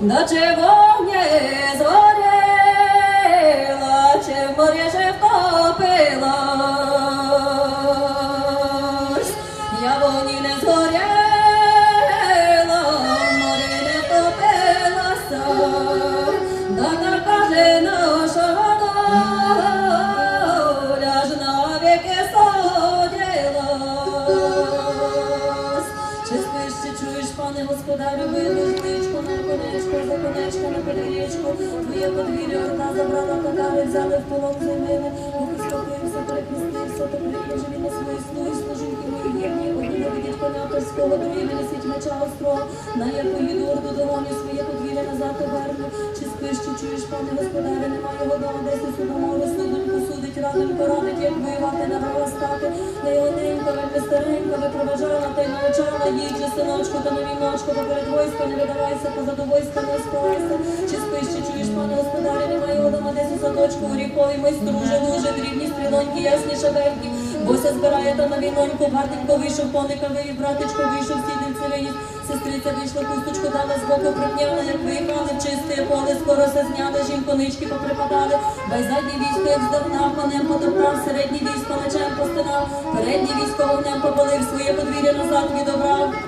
наче вогня згоріла, чи в морі же втопилась. Я воні не згоріла, пане господарю, дужничку, на конечко, за конечко, на колінечко, твоє подвір'я одна забрала татари, взяли в полон землини, Бог схопився, перехрестився, то прикружи він на свої слуги, служинки видіть коня торського, другі не несіть меча острова, на я поїду орду догоню, своє подвір'я назад поверну, чи спиш, чуєш, пане господарю, немає його дома, десь у судомору, судоньку судить, радонько радить, як воювати на ворога стати, його ненька, вельми старенька, ви проважала, й навчала, же, синочку, та на віночку, поперед войска не видавайся, позаду войска не сховайся, чи спиш, чи чуєш, пане господарю, немає його десь у садочку, у ріковій майстру, луже, дрібні стрілоньки, ясні шабельки, Бося збирає та на віноньку, гарденько вийшов, коника вивів, братечко вийшов, сідельце виніс, сестриця вийшла, кусточку дала з боку припняла, як виїхали. в чисте поле, скоро се зняли, жінконички поприпадали, бай задні військо, як здавна, конем потоптав, середнє військо мечем постинав, переднє військо вогнем попалив, своє подвір'я назад відобрав.